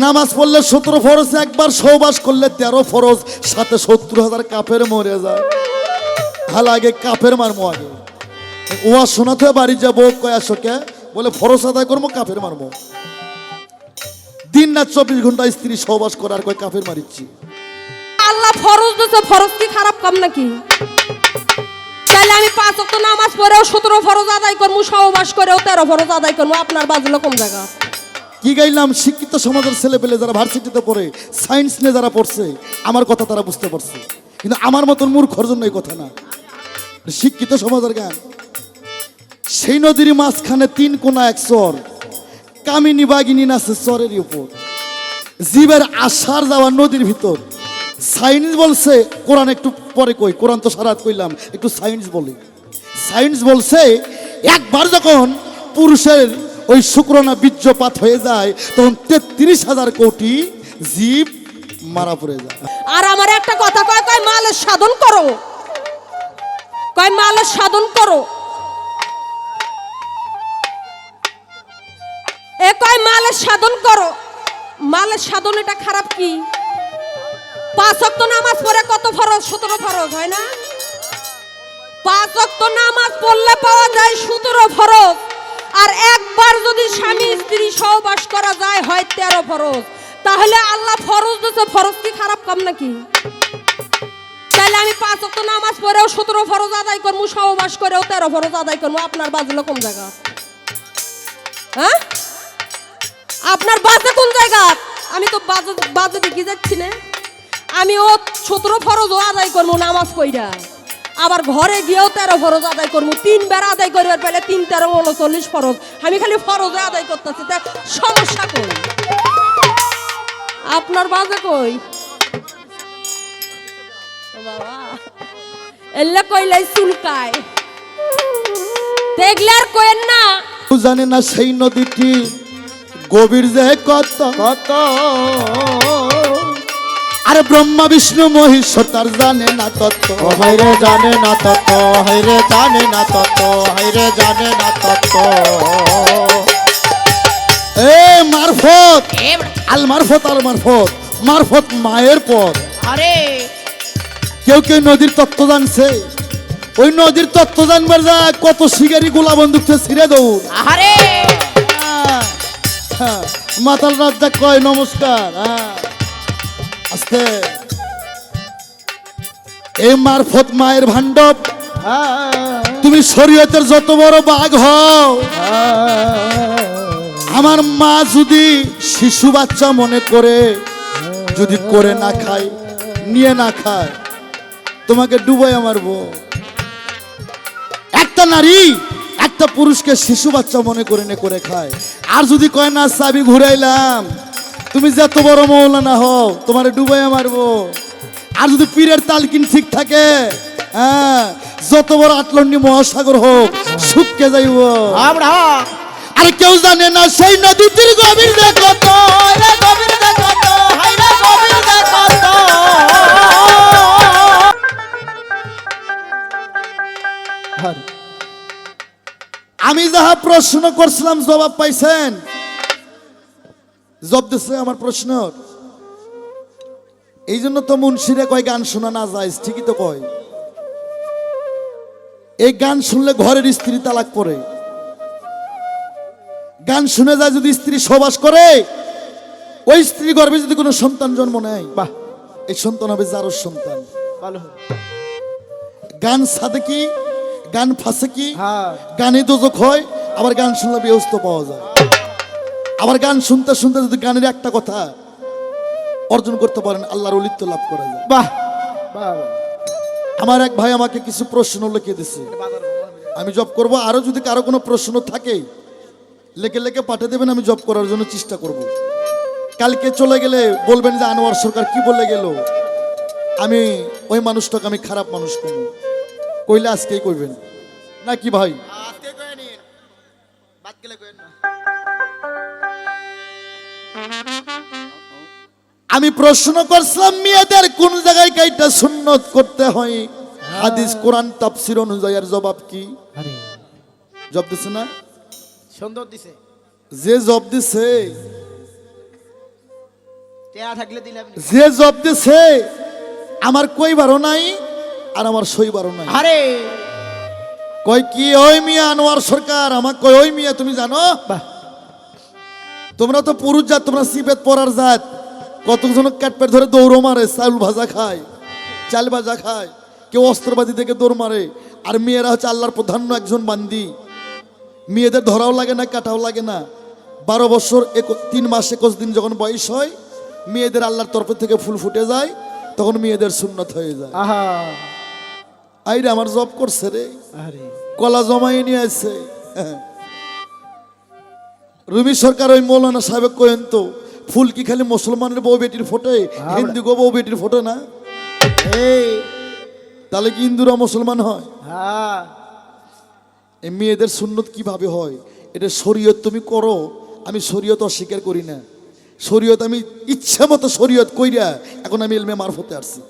নামাজ পড়লে সতেরো ফরজ, একবার সহবাস করলে তেরো ফরজ, সাথে সত্তর হাজার কাপের মরে যায়। হাল আগে কাপের মারমো আগে। ওয়া শোনাতে বাড়ি যাব, কয় আসকে বলে, ফরজ আদায় করব কাপের মারবো দিন না চব্বিশ ঘণ্টা স্ত্রী সহবাস করার কয় কাপের মারিচ্ছি। আল্লাহ ফরজ দিছে, ফরজ কি খারাপ কাম নাকি? তাহলে আমি পাঁচ অক্ট নামাজ পড়েও সতেরো ফরজ আদায় করব সহবাস করেও তেরো ফরজ আদায় করব আপনার বাজলো কোন জায়গা? কি গাইলাম শিক্ষিত সমাজের ছেলে পেলে যারা ভার্সিটিতে পড়ে সায়েন্স নিয়ে যারা পড়ছে, আমার কথা তারা বুঝতে পারছে। কিন্তু আমার মতন মূর্খর জন্য এই কথা না। শিক্ষিত সমাজের গান সেই নদীর মাঝখানে তিন কোনা, এক চর কামিনী বাগিনী নাচে চরের উপর। জীবের আশার যাওয়া নদীর ভিতর। সায়েন্স বলছে, কোরআন একটু পরে কই, কোরআন তো সারাত কইলাম, একটু সায়েন্স বলি। সায়েন্স বলছে, একবার যখন পুরুষের ওই শুক্রনা বীর্যপাত হয়ে যায়, তখন তেত্রিশ হাজার কোটি জীব মারা পড়ে যায়। আর আমার একটা কথা কয় কয় মালের সাধন করো। কয় মালের সাধন করো। এ কয় মালের সাধন করো। মালের সাধন, এটা খারাপ কি? পাঁচ অক্ত নামাজ পড়ে কত ফরজ? সতেরো ফরজ, হয় না? পাঁচ অক্ত নামাজ পড়লে পাওয়া যায় সতেরো ফরজ। আর একবার যদি স্বামী স্ত্রী সহবাস করা যায়, হয় তেরো ফরজ। তাহলে আল্লাহ ফরজ দিয়েছে ফরজ কি খারাপ কাম নাকি? তাহলে আমি পাঁচ অক্ত নামাজ পড়েও সতেরো ফরজ আদায় করব, সহবাস করেও তেরো ফরজ আদায় করব। আপনার বাজলো কোন জায়গা? হ্যাঁ? আপনার বাজে কোন জায়গা? আমি তো বাজে বাজে দিকে যাচ্ছি না। আমি ও সতেরো ফরজও আদায় করব নামাজ কইরা আবার ঘরে গিয়েও তেরো ফরজ আদায় করব তিন বেড়া আদায় করবার পেলে তিন তেরো উনচল্লিশ ফরজ। আমি খালি ফরজে আদায় করতেছি। তা সমস্যা কই? আপনার বাজে কই? বাবা। এলে কইলাই চুলকায়। দেখলে আর কইেন না। জানে না সেই নদীটি। গভীর যে কত? কত? আরে ব্রহ্মা বিষ্ণু মহেশ্বর তার জানে না তত্ত্ব। ও হাইরে জানে না তত হাইরে জানে না তত হাইরে জানে না তত এ মারফত আল মারফত আল মারফত মারফত মায়ের পথ আরে। কেউ কেউ নদীর তত্ত্ব জানছে। ওই নদীর তত্ত্ব জানবার যা কত শিকারি গোলা বন্দুক ছিঁড়ে দৌড়। আরে হ্যাঁ, হ্যাঁ, মাতাল রাজ্জাক কয় নমস্কার হ্যাঁ। আস্তে এই মারফত মায়ের ভাণ্ডব তুমি শরীয়তের যত বড় বাঘ হও, আমার মা যদি শিশু বাচ্চা মনে করে, যদি করে না খায়, নিয়ে না খায়, তোমাকে ডুবাই মারবো। একটা নারী একটা পুরুষকে শিশু বাচ্চা মনে করে নে করে খায়। আর যদি কয়, না চাবি ঘুরাইলাম। তুমি যত বড় মৌলানা হও তোমার ডুবাইয়া মারবো। আর যদি পীরের তালকিন ঠিক থাকে হ্যাঁ যত বড় আটলন্ডি মহাসাগর হোক শুককে যাইব। আমরা আর কেউ জানে না সেই নদীটির গভীর দেখো তো গভীর দেখো তো গভীর দেখো তো আমি যাহা প্রশ্ন করছিলাম জবাব পাইছেন জবাব দিচ্ছে আমার প্রশ্ন এই জন্য তো মুন্সিরে কয় গান শোনা না যায় ঠিকই তো কয়। এই গান শুনলে ঘরের স্ত্রী তালাক পড়ে গান শুনে যায় যদি স্ত্রী সবাস করে ওই স্ত্রী গর্ভে যদি কোনো সন্তান জন্ম নেয় বাহ। এই সন্তান হবে যারও সন্তান। ভালো গান সাথে কি গান ফাঁসে কি হ্যাঁ। গানে দোজক হয় আবার গান শুনলে ব্যস্ত পাওয়া যায়। আবার গান শুনতে শুনতে যদি গানের একটা কথা অর্জন করতে পারেন আল্লাহর অলিত্য লাভ করা যায়। বাহ। বাহ। আমার এক ভাই আমাকে কিছু প্রশ্ন লিখে দিছে। আমি জব করব আরও যদি কারও কোনো প্রশ্ন থাকে লেখে লেখে পাঠিয়ে দেবেন আমি জব করার জন্য চেষ্টা করব। কালকে চলে গেলে বলবেন যে আনোয়ার সরকার কি বলে গেল? আমি ওই মানুষটাকে আমি খারাপ মানুষ করব কইলে আজকেই কইবেন। না কি ভাই? আজকে কয়ে নিন বাদ গেলে কয়ে না। আমি প্রশ্ন করছিলাম মেয়েদের কোন জায়গায় কাইটা সুন্নত করতে হয়? হাদিস কোরআন তাফসির অনুযায়ী জবাব কি? জব দিছে না? সুন্দর দিছে। যে জব দিছে যে জব দিছে আমার কইবারও নাই আর আমার সইবারও নাই? আরে। কয় কি ওই মিয়া আনোয়ার সরকার আমার কয় ওই মিয়া তুমি জানো? বাহ। তোমরা তো পুরুষ জাত তোমরা সিবেত পরার জাত। কতজন কাটপেট ধরে দৌড় মারে চাউল ভাজা খায় চাল ভাজা খায় কেউ অস্ত্রবাদী থেকে দৌড় মারে। আর মেয়েরা হচ্ছে আল্লাহর প্রধান একজন বান্দি। মেয়েদের ধরাও লাগে না কাটাও লাগে না। বারো বছর এক- তিন মাস একুশ দিন যখন বয়স হয় মেয়েদের আল্লাহর তরফ থেকে ফুল ফুটে যায় তখন মেয়েদের সুন্নত হয়ে যায়। আহা। আইরে আমার জব করছে রে। আরে। কলা জমাই নিয়ে আসছে রুমি সরকার ওই মৌলানা সাহেব কয়েন তো ফুল কি খালি মুসলমানের বউ বেটির ফোটে? হিন্দু গো বউ বেটির ফোটে না? এই তাহলে কি হিন্দুরা মুসলমান হয়? হ্যাঁ। এই মেয়েদের সুন্নত কীভাবে হয়? এটা শরীয়ত তুমি করো আমি শরীয়ত অস্বীকার করি না। শরীয়ত আমি ইচ্ছা মতো শরীয়ত কইরা এখন আমি এলমে মারফতে আসছি।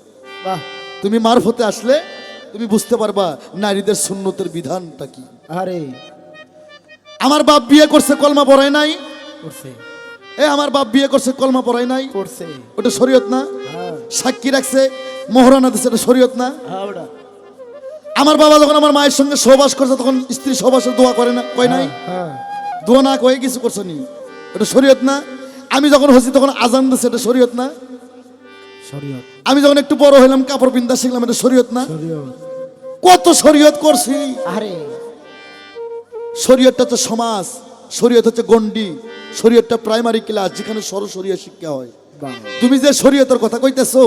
বাহ। তুমি মারফতে আসলে তুমি বুঝতে পারবা নারীদের সুন্নতের বিধানটা কি। আরে আমার বাপ বিয়ে করছে কলমা পড়ায় নাই? করছে। এ আমার বাপ বিয়ে করছে কলমা পড়ায় নাই? করছে। ওটা শরীয়ত না? হ্যাঁ। সাক্ষী রাখছে মোহরানা দিচ্ছে এটা শরীয়ত না? হ্যাঁ আমার বাবা যখন আমার মায়ের সঙ্গে সহবাস করছে তখন স্ত্রী সহবাসের দোয়া করে না কয় নাই? হ্যাঁ দোয়া না কয়ে কিছু করছে নি। এটা শরীয়ত না? আমি যখন হচ্ছি তখন আজান দিচ্ছে এটা শরীয়ত না? শরীয়ত। আমি যখন একটু বড় হইলাম কাপড় পিন্দা শিখলাম এটা শরীয়ত না? শরীয়ত। কত শরীয়ত করছি। আরে। শরীয়তটা হচ্ছে সমাজ শরীয়ত হচ্ছে গন্ডি শরীয়তটা প্রাইমারি ক্লাস যেখানে সরসরিয়া শিক্ষা হয়। তুমি যে শরীয়তের কথা কইতেছো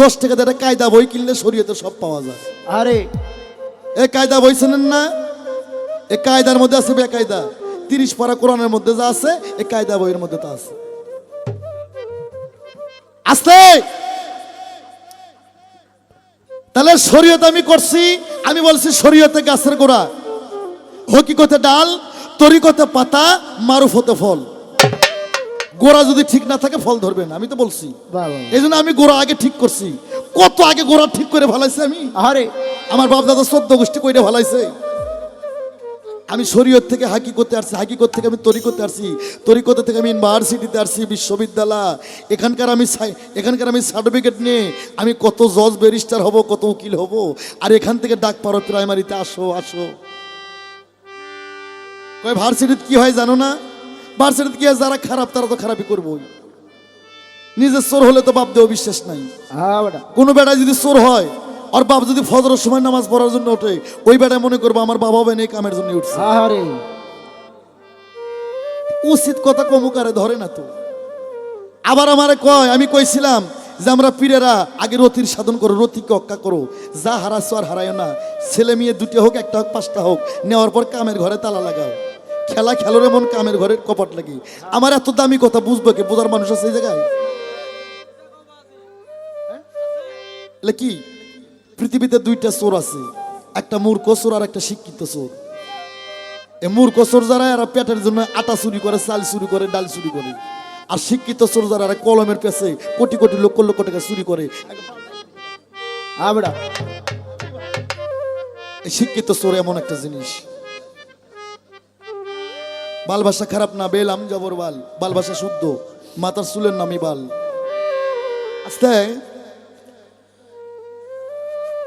দশ টাকা দিয়ে কায়দা বই কিনলে শরীয়তের সব পাওয়া যায়। আরে। এই কায়দা বই চেনেন না? এই কায়দার মধ্যে আছে বে কায়দা তিরিশ পারা কোরআনের মধ্যে যা আছে এই কায়দা বইয়ের মধ্যে তা আছে। আস্তে তাহলে শরীয়ত আমি করছি আমি বলছি শরীয়তে গাছের গোড়া। হকিকতে ডাল তরিকতে পাতা মারুফতে ফল। গোড়া যদি ঠিক না থাকে ফল ধরবে না আমি তো বলছি। এই জন্য আমি গোড়া আগে ঠিক করছি। কত আগে গোড়া ঠিক করে ভালাইছি আমি? আরে আমার বাপ দাদা চোদ্দ গোষ্ঠী কইরে ভালাইছে আমি শরীয়ত থেকে হাকি করতে আসছি হাকিকত থেকে আমি তরি করতে আসছি। তরি করতে থেকে আমি ইউনিভার্সিটিতে আসছি বিশ্ববিদ্যালয়। এখানকার আমি এখানকার আমি সার্টিফিকেট নিয়ে আমি কত জজ ব্যারিস্টার হব কত উকিল হব। আর এখান থেকে ডাক পারো প্রাইমারিতে আসো আসো। কয় ভার্সিটিতে কি হয় জানো না? ভার্সিটিতে কি হয় যারা খারাপ তারা তো খারাপই করবোই। নিজের চোর হলে তো বাপ দেওয়া বিশ্বাস নাই। হ্যাঁ কোনো বেড়ায় যদি চোর হয় আর বাপ যদি ফজরের সময় নামাজ পড়ার জন্য ওঠে ওই বেড়ায় মনে করব আমার বাবা বেনে কামের জন্য উঠছে। আরে উচিত কথা কমুকারে ধরে না তো। আবার আমারে কয় আমি কইছিলাম যে আমরা পীরেরা আগে রতির সাধন করো রতিকে অক্কা করো। যা হারাচ্ছ আর হারায় না। ছেলে মেয়ে দুটি হোক একটা হোক পাঁচটা হোক নেওয়ার পর কামের ঘরে তালা লাগাও। খেলা খেলোর এমন কামের ঘরে কপাট লাগি। আমার এত দামি কথা বুঝব কে? বোঝার মানুষ আছে এই জায়গায়? হ্যাঁ? এলে কি? পৃথিবীতে দুইটা চোর আছে। একটা মূর্খ চোর আর একটা শিক্ষিত চোর। এ মূর্খ চোর যারা, এরা পেটের জন্য আটা চুরি করে, চাল চুরি করে, ডাল চুরি করে। আর শিক্ষিত চোর যারা কলমের পেছে কোটি কোটি লক্ষ লক্ষ টাকা চুরি করে। শিক্ষিত চোর এমন একটা জিনিস। বাল ভাষা খারাপ না বেলাম জবর বাল। বাল ভাষা শুদ্ধ মাতার চুলের নামই বাল। আস্তে।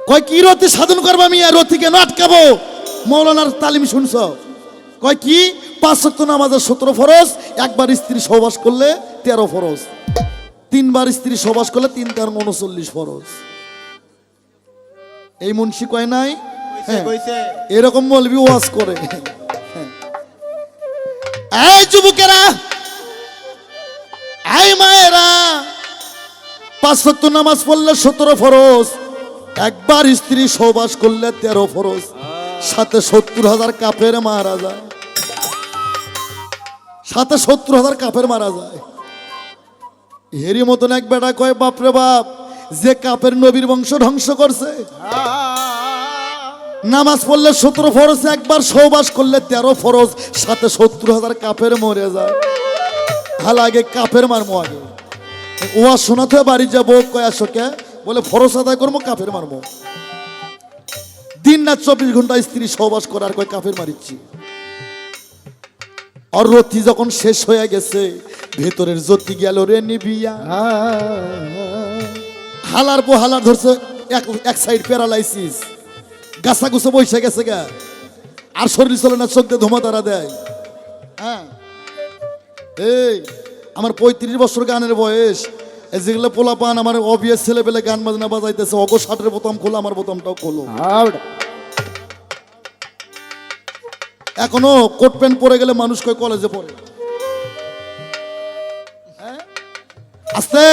কয় কি রতি সাধন করবা আমি? আর রতি কেন আটকাবো? মৌলানার তালিম শুনছ? কয় কি? পাঁচ সত্য নামাজের সতেরো ফরজ একবার স্ত্রী সহবাস করলে তেরো ফরজ। তিনবার স্ত্রী সহবাস করলে তিন তেরো উনচল্লিশ ফরজ। এই মুন্সি কয় নাই? হ্যাঁ। এরকম মলবি ওয়াজ করে। এই যুবকেরা, এই মায়েরা, পাঁচ সত্তর নামাজ পড়লে সতেরো ফরজ, একবার স্ত্রী সহবাস করলে তেরো ফরজ, সাথে সত্তর হাজার কাপের মারা যায়। সাথে সত্তর হাজার কাপের মারা যায়। এরই মতন এক বেটা কয়, বাপরে বাপ, যে কাপের নবীর বংশ ধ্বংস করছে নামাজ পড়লে সতেরো ফরজ একবার সহবাস করলে তেরো ফরজ সাথে সত্তর হাজার কাপের মরে যায়। হাল আগে কাপের মারমো আগে। ওয়া শোনাতে বাড়ি যাব কয়াশকে বলে ফরজ আদায় করব কাপের মারবো দিন না চব্বিশ ঘণ্টা স্ত্রী সহবাস করার কয় কাপের মারিচ্ছি। আর রথি যখন শেষ হয়ে গেছে ভেতরের জ্যোতি গেল রে নিবিয়া। হালার পো হালার ধরছে এক এক সাইড প্যারালাইসিস গাছা গুছো বসে গেছে গা। আর শরীর চলে না চোখ দিয়ে ধুমা তারা দেয়। হ্যাঁ। এই আমার পঁয়ত্রিশ বছর গানের বয়স। এই যেগুলো পোলা পান আমার অবিয়াস ছেলে পেলে গান বাজনা বাজাইতেছে অগো ষাটের বোতাম খোলো আমার বোতামটাও খোলো। এখনও কোট প্যান্ট পরে গেলে মানুষ কয় কলেজে পড়ে। হ্যাঁ? আস্তে!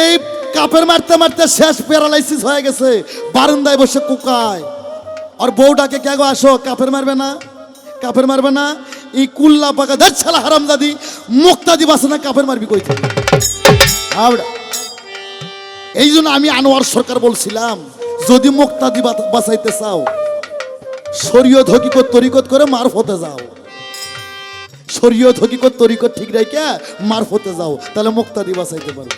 এই কাপের মারতে মারতে শেষ প্যারালাইসিস হয়ে গেছে। বারান্দায় বসে কুকায়। আর বউটাকে কে আসো, কাপের মারবে না? কাপের মারবে না? এই কুল্লা পাকা দেখ ছালা হারাম দাদি মুক্তা দিবাসে না কাপের মারবি কই এই জন্য আমি আনোয়ার সরকার বলছিলাম, যদি মুক্তাদি বাঁচাইতে চাও, শরীয়ত হকিকত তরিকত করে মারফতে যাও। শরীয়ত হকিকত তরিকত ঠিক রেখে মারফতে যাও, তাহলে মুক্তাদি বাঁচাইতে পারবে?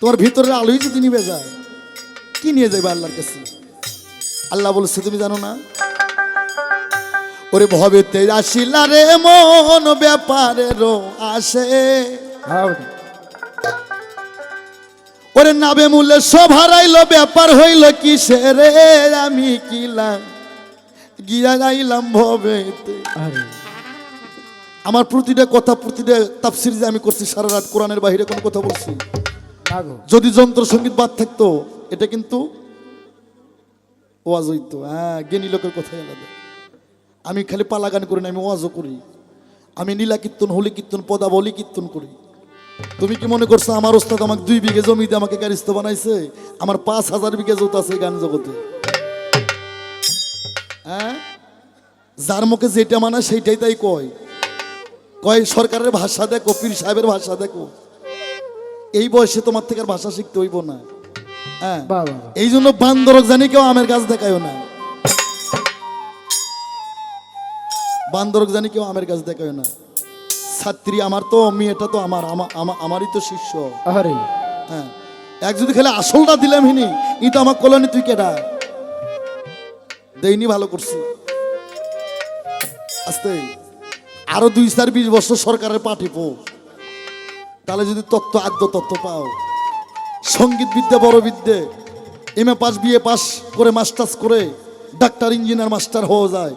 তোমার ভিতরের আলোই যদি নিবে যায়, কি নিয়ে যাবে আল্লাহর কাছে? আল্লাহ বলছে, তুমি জানো না? ওরে ভবে ভবেতে আসিলা রে মন ব্যাপারেরও আসে। ওরে নাবে মূল্যে সব হারাইলো, ব্যাপার হইল কিসের রে? আমি কিলাম, গিয়া যাইলাম ভবেতে। আমার প্রতিটা কথা, প্রতিটা তাফসির যে আমি করছি, সারা রাত কোরআনের বাহিরে কোনো কথা বলছি। যদি যন্ত্র সংগীত বাদ থাকতো, এটা কিন্তু ওয়াজ হইতো। হ্যাঁ জ্ঞানী লোকের কথাই আলাদা আমি খালি পালা গান করি না, আমি ওয়াজও করি। আমি নীলা কীর্তন, হোলি কীর্তন, পদাবলী কীর্তন করি। তুমি কি মনে করছ আমার ওস্তাদ আমাকে দুই বিঘে জমি দিয়ে আমাকে গারিস্ত বানাইছে? আমার পাঁচ হাজার বিঘে জোত আছে গান জগতে। হ্যাঁ? যার মুখে যেটা মানা সেইটাই তাই কয়। কয়, সরকারের ভাষা দেখো, পীর সাহেবের ভাষা দেখো। এই বয়সে তোমার থেকে আর ভাষা শিখতে হইব না। হ্যাঁ? এই জন্য বান্দরক জানি কেউ আমের গাছ দেখায়ও না। বান্দরক জানি কেউ আমের গাছ দেখায় না। ছাত্রী আমার তো মেয়েটা তো আমার আমা- আমা- আমারই তো শিষ্য। হ্যাঁ? এক যদি খেলে আসলটা দিলাম হিনি ই তো আমার কলোনি তুই কেটা দেইনি ভালো করছি। আস্তে। আরও দুই চার বিশ বছর সরকারের পাঠিব তাহলে যদি তত্ত্ব আদ্য তত্ত্ব পাও। সংগীত বিদ্যা বড় বিদ্যে M A pass, BA pass করে মাস্টার্স করে ডাক্তার, ইঞ্জিনিয়ার, মাস্টার হওয়া যায়।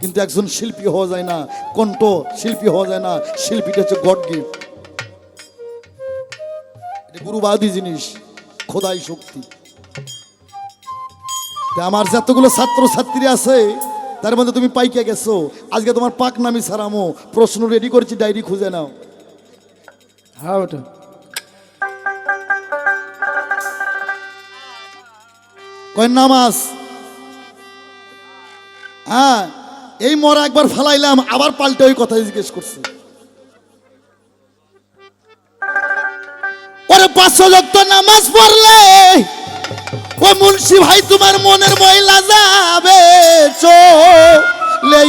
কিন্তু একজন শিল্পী হওয়া যায় না, কণ্ঠ শিল্পী হওয়া যায় না, শিল্পীটা হচ্ছে গড গিফট। গুরুবাদী জিনিস, খোদাই শক্তি। আমার যতগুলো ছাত্র ছাত্রী আছে, তার মধ্যে তুমি পাইকে গেছো। আজকে তোমার পাক নামি সারামো প্রশ্ন রেডি করেছি, ডায়েরি খুঁজে নাও। কয় নামাজ? হ্যাঁ এই মরা একবার ফালাইলাম, আবার পাল্টে ওই কথা জিজ্ঞেস করছে। ওরে পাঁচশো যত নামাজ পড়লে ও মুন্সি ভাই তোমার মনের মহিলা যাবে, চলে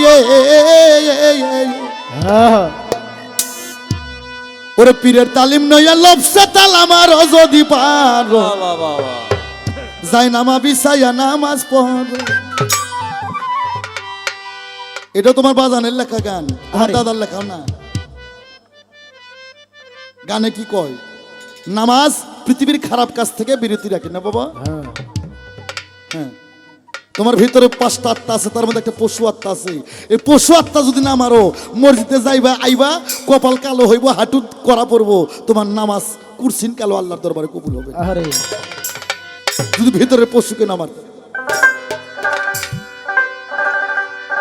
ওরে পীরের তালিম নইয়া লবসে তালাম আর যদি পারো। যাই নামা বিছাইয়া নামাজ পড়ো। এটা তোমার বাজানের লেখা গান। আমার দাদার লেখা না। গানে কি কয়? নামাজ পৃথিবীর খারাপ কাজ থেকে বিরতি রাখে না বাবা। হ্যাঁ। তোমার ভিতরে পাঁচটা আত্মা আছে তার মধ্যে একটা পশু আত্মা আছে। এই পশু আত্মা যদি না মারো মসজিদে যাইবা আইবা কপাল কালো হইব হাঁটু করা পড়ব তোমার নামাজ কুরসিন কালো আল্লাহর দরবারে কবুল হবে। যদি ভিতরে পশুকে না মারতে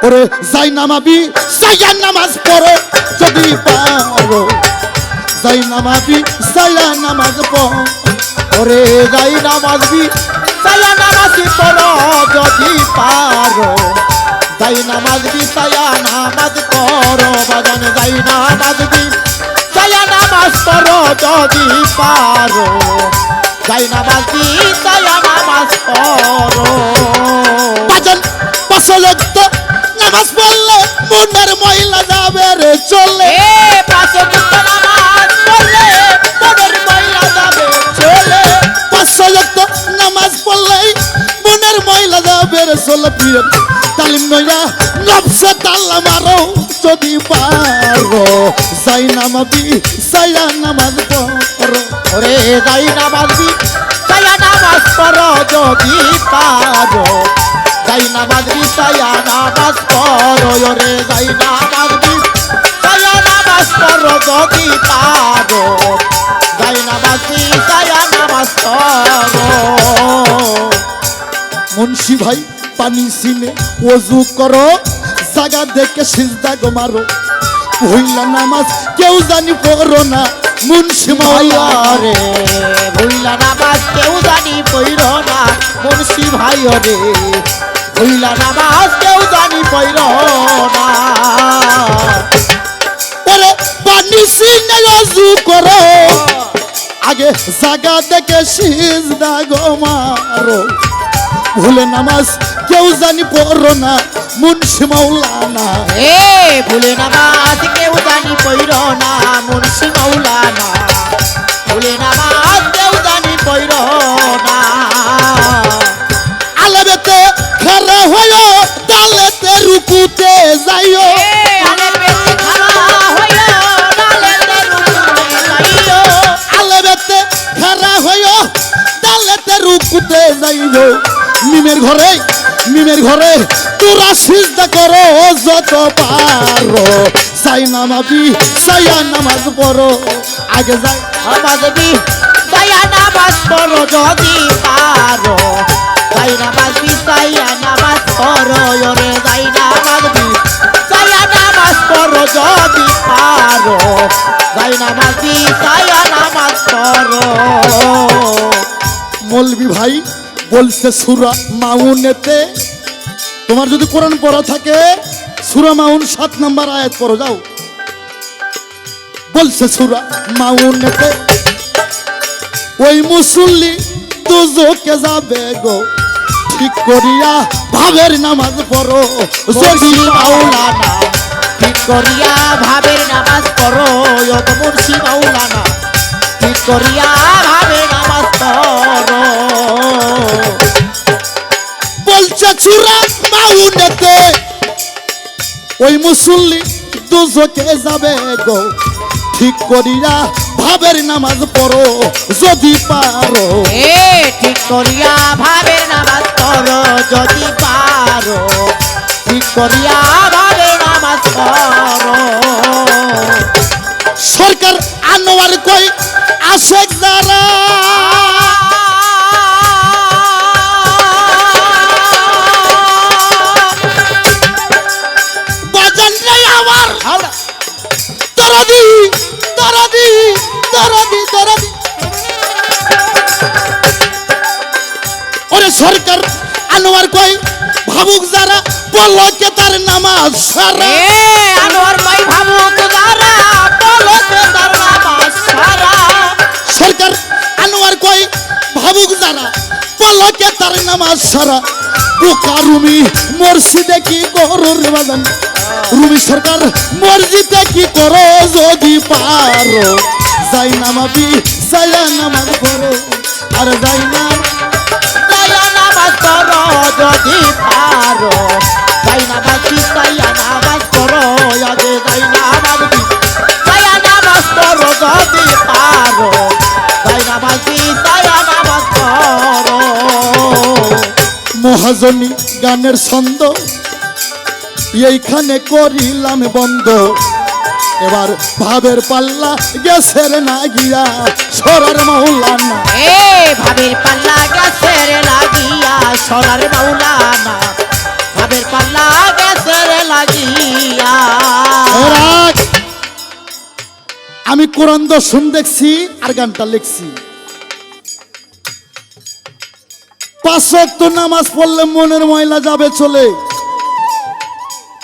ওরে যাই নামাবি সাইয়া নামাজ পড়ো যদি পারো। যাই নামাবি সাইয়া নামাজ পড়ো। ওরে যাই নামাজ সায়া নামাজি পড়ো, যদি পারো। যাই নামাজ দি সায়া নামাজ করো বাজান যাই নামাজ দি। সায়া নামাজ পড়ো, যদি পারো। যাই নামাজ দি সায়া নামাজ করো বাজান, পাঁচশো মহিলা যাবে রে চলে পীরের তালিম নইয়া নবসে তাল্লা মারো যদি পারো। যাই নামাবি সায়া নামাজ পড়ো। ওরে যাই নামাজ বি সায়া নামাজ পড়ো যদি পারো। যাই নামাজ সায়া নামাজ পড়ো। ওরে যাই নামাজ পড়ো যদি পারো। সায়া নামাজ পড়ো। মুন্সি ভাই পানি সিনে ওজু করো জাগা দেখে সিজদা গো মারো। হইলা নামাজ কেউ জানি পড়ো না মুন্সি মাওলা রে। ভুইলা নামাজ কেউ জানি পইর না মুন্সি ভাই রে। ভুইলা নামাজ কেউ জানি পইর না। ওরে পানি সিনে ওজু করো। আগে জাগা দেখে সিজদা গো মারো। ভুলে নামাজ কেউ জানি পড়ো না মুন্সি মাওলানা। এ ভুলে নামাজ কেউ জানি পইর না মুন্সি মৌলানা ভুলে নামাজ কেউ জানি পইর না। আলেবেতে খারা হয়ো তালেতে রুকুতে যাইও। আলেবেতে খারা হয়ো তালেতে রুকুতে যাইও। মিমের ঘরে মিমের ঘরে তোরা সিজদা করো যত পারো। সাই নামাবি সাইয়া নামাজ পড়ো। আগে যাই নামাজ বি সায়া নামাজ পড়ো যদি পারো। সাই নামাজ বি সায়া নামাজ পড়ো, ওরে সাই নামাজ বি সায়া নামাজ পড়ো যদি পারো। সাই নামাজ বি সায়া নামাজ পড়ো। মলবি ভাই বলছে সুরা মাউনেতে। তোমার যদি কোরআন পড়া থাকে সুরা মাউন সাত নাম্বার আয়াত পড়ো যাও। বলছে সুরা মাউনেতে ওই মুসল্লি দুজকে যাবে গো ঠিক করিয়া ভাবের নামাজ পড়ো। যদি মাওলানা ঠিক করিয়া ভাবের নামাজ পড়ো মুর্শি মাওলানা। ঠিক করিয়া পড়ো বলছে সুরা মাউনেতে ওই মুসল্লি দুজকে যাবে গো। ঠিক করিয়া ভাবের নামাজ পড়ো যদি পারো। এ, ঠিক করিয়া ভাবের নামাজ পড়ো যদি পারো। ঠিক করিয়া ভাবের নামাজ পড়ো। সরকার আনোয়ার কই আশেক যারা? সরকার আনোয়ার কই ভাবুক যারা পলকে তার নামাজ সারা পলকে তার নামাজ সারা পোকা রুমি? মসজিদে কি করো রে বাজান? রুমি সরকার, মসজিদে কি করো যদি পারো? যাই নামাবি সায়া নামাজ করো আর যাই না সায়া নামাজ করো যদি পারো। মহাজনী গানের ছন্দ। এইখানে করিলাম বন্ধ। এবার ভাবের পাল্লা গেছে রে না গিয়া সরার মহল্লানা এ ভাবের পাল্লা গেছে রে লাগিয়া সোনার মাওলানা। ভাবের পাল্লা গেছে রে লাগিয়া আমি কোরআন দর্শন দেখছি আর গানটা লিখছি। পাঁচ ওয়াক্ত নামাজ পড়লে মনের ময়লা যাবে চলে।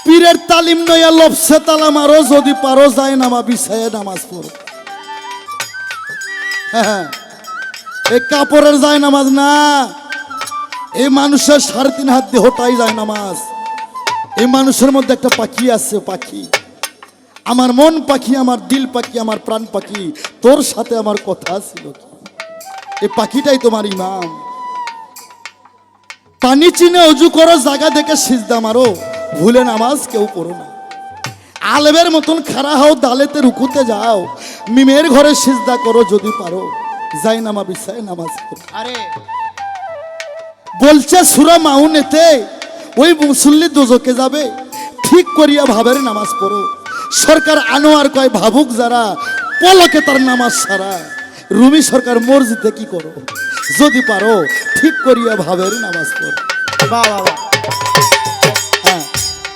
পীরের তালিম নইয়া লপসে তালা মারো, যদি পারো যায় নামা বিছায় নামাজ পড়ো। হ্যাঁ এই কাপড়ের যায় নামাজ না। এই মানুষের সাড়ে তিন হাত দিয়ে হোটাই যায় নামাজ এই মানুষের মধ্যে একটা পাখি আছে, পাখি। আমার মন পাখি, আমার দিল পাখি, আমার প্রাণ পাখি। তোর সাথে আমার কথা ছিল এই পাখিটাই তোমার ইমাম। পানি চিনে অজু করো জায়গা দেখে সিজদা মারো। ভুলে নামাজ কেউ করো না। আলেবের মতন খাড়া হও দালেতে রুকুতে যাও। মিমের ঘরে সিজদা করো যদি পারো। যাই নামা বিছায় নামাজ। আরে। বলছে সুরা মাউনেতে ওই মুসল্লি দোজকে যাবে। ঠিক করিয়া ভাবের নামাজ পড়ো। সরকার আনোয়ার কয় ভাবুক যারা পলকে তার নামাজ সারা। রুমি সরকার মসজিদে কি করো? যদি পারো, ঠিক করিয়া ভাবের নামাজ পড়ো। বাহ বাহ। হ্যাঁ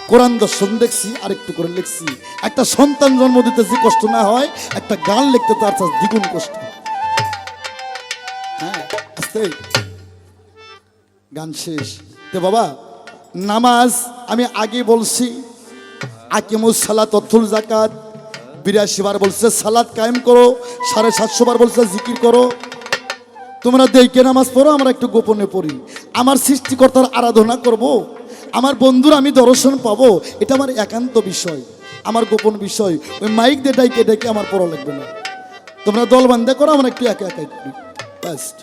কোরআন দর্শন দেখছি আর একটু করে লিখছি। একটা সন্তান জন্ম দিতে যে কষ্ট না হয়, একটা গান লিখতে তার দ্বিগুণ কষ্ট। হ্যাঁ আস্তে। গান শেষ। তে বাবা, নামাজ আমি আগে বলছি। আকিমুস সালাত জাকাত বিরাশি বার বলছে, সালাদ কায়েম করো, সাড়ে সাতশো বার বলছে, জিকির করো। তোমরা দেখে নামাজ পড়ো, আমরা একটু গোপনে পড়ি। আমার সৃষ্টিকর্তার আরাধনা করব। আমার বন্ধুর আমি দর্শন পাবো, এটা আমার একান্ত বিষয়, আমার গোপন বিষয়। ওই মাইক দিয়ে ডাইকে ডেকে আমার পড়া লাগবে না। তোমরা দল বান্ধে করো, আমরা একটু একা একাই করি। ব্যাস্ট